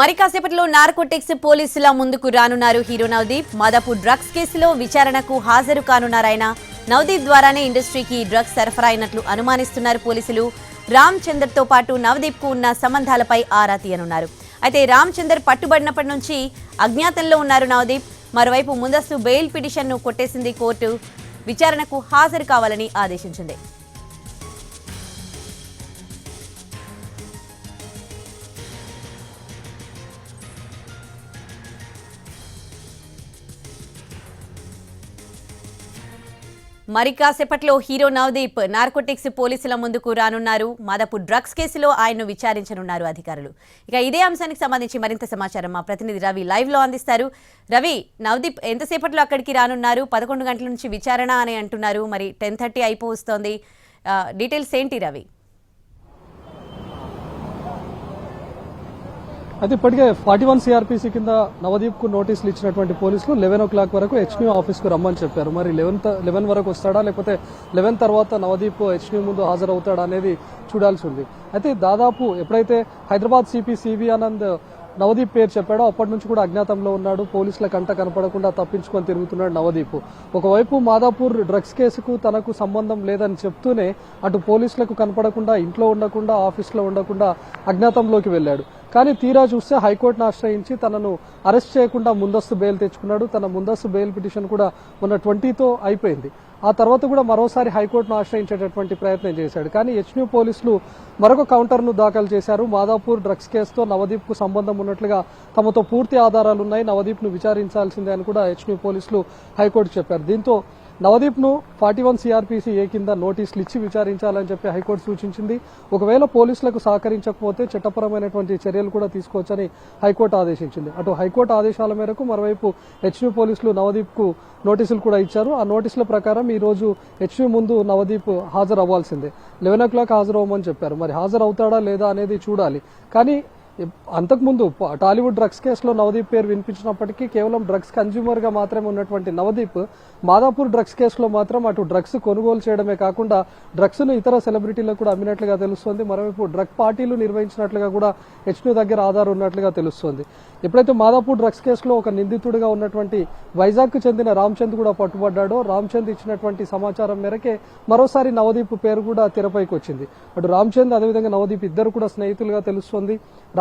మరి కాసేపట్లో నార్కోటిక్స్ పోలీసుల ముందుకు రానున్నారు హీరో నవదీప్. మాదాపూర్ డ్రగ్స్ కేసులో విచారణకు హాజరు కానున్నారాయన నవదీప్ ద్వారానే ఇండస్ట్రీకి డ్రగ్స్ సరఫరా అయినట్లు అనుమానిస్తున్నారు పోలీసులు. రామ్ చందర్తో పాటు నవదీప్కు ఉన్న సంబంధాలపై ఆరా తీయనున్నారు. అయితే రామ్ చందర్ పట్టుబడినప్పటి నుంచి అజ్ఞాతంలో ఉన్నారు నవదీప్. మరోవైపు ముందస్తు బెయిల్ పిటిషన్ను కొట్టేసింది కోర్టు. విచారణకు హాజరు కావాలని ఆదేశించింది. మరి కాసేపట్లో హీరో నవదీప్ నార్కోటిక్స్ పోలీసుల ముందుకు రానున్నారు. మాదపు డ్రగ్స్ కేసులో ఆయన్ను విచారించనున్నారు అధికారులు. ఇక ఇదే అంశానికి సంబంధించి మరింత సమాచారం మా ప్రతినిధి రవి లైవ్లో అందిస్తారు. రవి నవదీప్ ఎంతసేపట్లో అక్కడికి రానున్నారు? పదకొండు గంటల నుంచి విచారణ అని అంటున్నారు. మరి టెన్ థర్టీ అయిపోస్తోంది. డీటెయిల్స్ ఏంటి రవి? అయితే ఇప్పటికే ఫార్టీ వన్ సిఆర్పిసి కింద నవదీప్కు నోటీసులు ఇచ్చినటువంటి పోలీసులు లెవెన్ ఓ క్లాక్ వరకు హెచ్న్యూ ఆఫీస్కు రమ్మని చెప్పారు. మరి లెవెన్ లెవెన్ వరకు వస్తాడా? లేకపోతే లెవెన్ తర్వాత నవదీప్ హెచ్న్యూ ముందు హాజరవుతాడా అనేది చూడాల్సి ఉంది. అయితే దాదాపు ఎప్పుడైతే హైదరాబాద్ సిపి సివి ఆనంద్ నవదీప్ పేరు చెప్పాడో. అప్పటి నుంచి కూడా అజ్ఞాతంలో ఉన్నాడు. పోలీసుల కంట కనపడకుండా తప్పించుకొని తిరుగుతున్నాడు నవదీప్. ఒకవైపు మాదాపూర్ డ్రగ్స్ కేసుకు తనకు సంబంధం లేదని చెప్తూనే అటు పోలీసులకు కనపడకుండా ఇంట్లో ఉండకుండా ఆఫీస్లో ఉండకుండా అజ్ఞాతంలోకి వెళ్ళాడు. కానీ తీరా చూస్తే హైకోర్టును ఆశ్రయించి తనను అరెస్ట్ చేయకుండా ముందస్తు బెయిల్ తెచ్చుకున్నాడు. తన ముందస్తు బెయిల్ పిటిషన్ కూడా మొన్న ట్వంటీతో అయిపోయింది. ఆ తర్వాత కూడా మరోసారి హైకోర్టును ఆశ్రయించేటటువంటి ప్రయత్నం చేశాడు. కానీ హెచ్న్యూ పోలీసులు మరొక కౌంటర్ను దాఖలు చేశారు. మాదాపూర్ డ్రగ్స్ కేసుతో నవదీప్కు సంబంధం ఉన్నట్లుగా తమతో పూర్తి ఆధారాలు ఉన్నాయి నవదీప్ను విచారించాల్సిందే అని కూడా హెచ్న్యూ పోలీసులు హైకోర్టు చెప్పారు. దీంతో నవదీప్ను ఫార్టీ వన్ సిఆర్పిసి ఏ కింద నోటీసులు ఇచ్చి విచారించాలని చెప్పి హైకోర్టు సూచించింది. ఒకవేళ పోలీసులకు సహకరించకపోతే చట్టపరమైనటువంటి చర్యలు కూడా తీసుకోవచ్చని హైకోర్టు ఆదేశించింది. అటు హైకోర్టు ఆదేశాల మేరకు మరోవైపు హెచ్యూ పోలీసులు నవదీప్కు నోటీసులు కూడా ఇచ్చారు. ఆ నోటీసుల ప్రకారం ఈ రోజు హెచ్యూ ముందు నవదీప్ హాజరు అవ్వాల్సిందే లెవెన్ ఓ క్లాక్ హాజరవ్వమని చెప్పారు. మరి హాజరు అవుతాడా లేదా అనేది చూడాలి. కానీ అంతకుముందు టాలీవుడ్ డ్రగ్స్ కేసులో నవదీప్ పేరు వినిపించినప్పటికీ కేవలం డ్రగ్స్ కన్జ్యూమర్గా మాత్రమే ఉన్నటువంటి నవదీప్ మాదాపూర్ డ్రగ్స్ కేసులో మాత్రం అటు డ్రగ్స్ కొనుగోలు చేయడమే కాకుండా డ్రగ్స్ను ఇతర సెలబ్రిటీలకు కూడా అమ్మినట్లుగా తెలుస్తోంది. మరోవైపు డ్రగ్ పార్టీలు నిర్వహించినట్లుగా కూడా హెచ్ను దగ్గర ఆధారం ఉన్నట్లుగా తెలుస్తోంది. ఎప్పుడైతే మాదాపూర్ డ్రగ్స్ కేసులో ఒక నిందితుడిగా ఉన్నటువంటి వైజాగ్కు చెందిన రామ్చంద్ కూడా పట్టుబడ్డాడో రామ్చంద్ ఇచ్చినటువంటి సమాచారం మేరకే మరోసారి నవదీప్ పేరు కూడా తెరపైకి వచ్చింది. అటు రామ్చంద్ అదేవిధంగా నవదీప్ ఇద్దరు కూడా స్నేహితులుగా తెలుస్తోంది.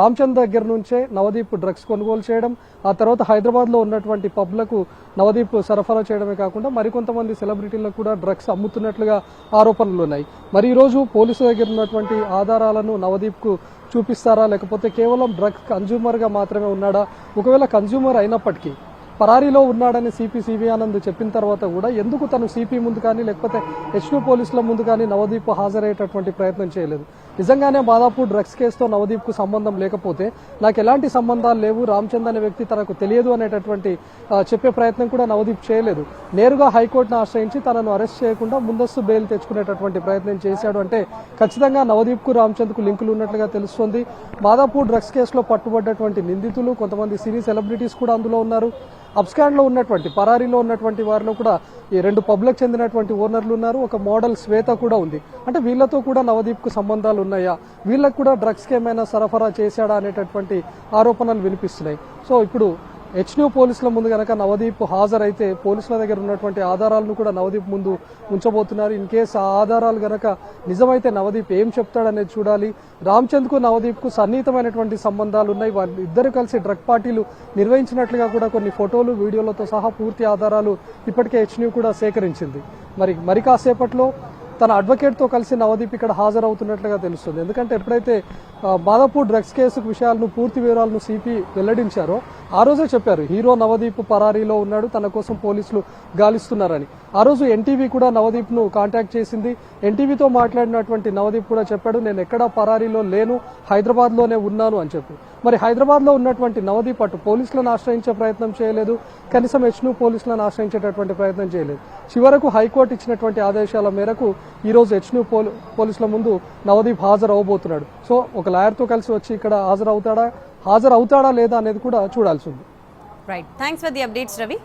రామ్చంద్ దగ్గర నుంచే నవదీప్ డ్రగ్స్ కొనుగోలు చేయడం ఆ తర్వాత హైదరాబాద్లో ఉన్నటువంటి పబ్లకు నవదీప్ సరఫరా చేయడమే కాకుండా మరికొంతమంది సెలబ్రిటీలకు కూడా డ్రగ్స్ అమ్ముతున్నట్లుగా ఆరోపణలు ఉన్నాయి. మరి ఈరోజు పోలీసు దగ్గర ఉన్నటువంటి ఆధారాలను నవదీప్కు చూపిస్తారా? లేకపోతే కేవలం డ్రగ్స్ కన్జ్యూమర్గా మాత్రమే ఉన్నాడా? ఒకవేళ కన్జ్యూమర్ అయినప్పటికీ పరారీలో ఉన్నాడని సిపి సివి ఆనంద్ చెప్పిన తర్వాత కూడా ఎందుకు తను సిపి ముందు కానీ లేకపోతే హెచ్ను పోలీసుల ముందు కానీ నవదీప్ హాజరయ్యేటటువంటి ప్రయత్నం చేయలేదు? నిజంగానే మాదాపూర్ డ్రగ్స్ కేసుతో నవదీప్కు సంబంధం లేకపోతే నాకు ఎలాంటి సంబంధాలు లేవు రామచంద్ అనే వ్యక్తి తనకు తెలియదు అనేటటువంటి చెప్పే ప్రయత్నం కూడా నవదీప్ చేయలేదు. నేరుగా హైకోర్టును ఆశ్రయించి తనను అరెస్ట్ చేయకుండా ముందస్తు బెయిల్ తెచ్చుకునేటటువంటి ప్రయత్నం చేశాడు అంటే ఖచ్చితంగా నవదీప్కు రామచంద్కు లింకులు ఉన్నట్లుగా తెలుస్తోంది. మాదాపూర్ డ్రగ్స్ కేసులో పట్టుబడ్డటువంటి నిందితులు కొంతమంది సినీ సెలబ్రిటీస్ కూడా అందులో ఉన్నారు. అప్స్కాండ్లో ఉన్నటువంటి పరారీలో ఉన్నటువంటి వారిలో కూడా ఈ రెండు పబ్లకు చెందినటువంటి ఓనర్లు ఉన్నారు. ఒక మోడల్ శ్వేత కూడా ఉంది. అంటే వీళ్ళతో కూడా నవదీప్కు సంబంధాలు ఉన్నాయా? వీళ్ళకు కూడా డ్రగ్స్కి ఏమైనా సరఫరా చేశాడా అనేటటువంటి ఆరోపణలు వినిపిస్తున్నాయి. సో ఇప్పుడు హెచ్న్యూ పోలీసుల ముందు కనుక నవదీప్ హాజరైతే పోలీసుల దగ్గర ఉన్నటువంటి ఆధారాలను కూడా నవదీప్ ముందు ఉంచబోతున్నారు ఇన్ కేసు ఆ ఆధారాలు గనక నిజమైతే నవదీప్ ఏం చెప్తాడనేది చూడాలి. రామ్చంద్కు నవదీప్కు సన్నిహితమైనటువంటి సంబంధాలు ఉన్నాయి. వారి ఇద్దరు కలిసి డ్రగ్ పార్టీలు నిర్వహించినట్లుగా కూడా కొన్ని ఫోటోలు వీడియోలతో సహా పూర్తి ఆధారాలు ఇప్పటికే హెచ్న్యూ కూడా సేకరించింది. మరి మరి కాసేపట్లో తన అడ్వకేట్తో కలిసి నవదీప్ ఇక్కడ హాజరవుతున్నట్లుగా తెలుస్తుంది. ఎందుకంటే ఎప్పుడైతే ఆ, డ్రగ్స్ కేసు విషయాలను పూర్తి వివరాలను సిపి వెల్లడించారో. ఆ రోజే చెప్పారు హీరో నవదీప్ పరారీలో ఉన్నాడు తన కోసం పోలీసులు గాలిస్తున్నారని. ఆ రోజు ఎన్టీవీ కూడా నవదీప్ను కాంటాక్ట్ చేసింది. ఎన్టీవీతో మాట్లాడినటువంటి నవదీప్ కూడా చెప్పాడు నేను ఎక్కడా పరారీలో లేను హైదరాబాద్లోనే ఉన్నాను అని చెప్పి. మరి హైదరాబాద్లో ఉన్నటువంటి నవదీప్ అటు పోలీసులను ఆశ్రయించే ప్రయత్నం చేయలేదు కనీసం హెచ్ను పోలీసులను ఆశ్రయించేటటువంటి ప్రయత్నం చేయలేదు. చివరకు హైకోర్టు ఇచ్చినటువంటి ఆదేశాల మేరకు ఈ రోజు హెచ్ను పోలీసుల ముందు నవదీప్ హాజరు అవబోతున్నాడు సో ఒక లాయర్తో కలిసి వచ్చి ఇక్కడ హాజరవుతాడా? హాజరవుతాడా లేదా అనేది కూడా చూడాల్సి ఉంది. Right thanks for the updates Ravi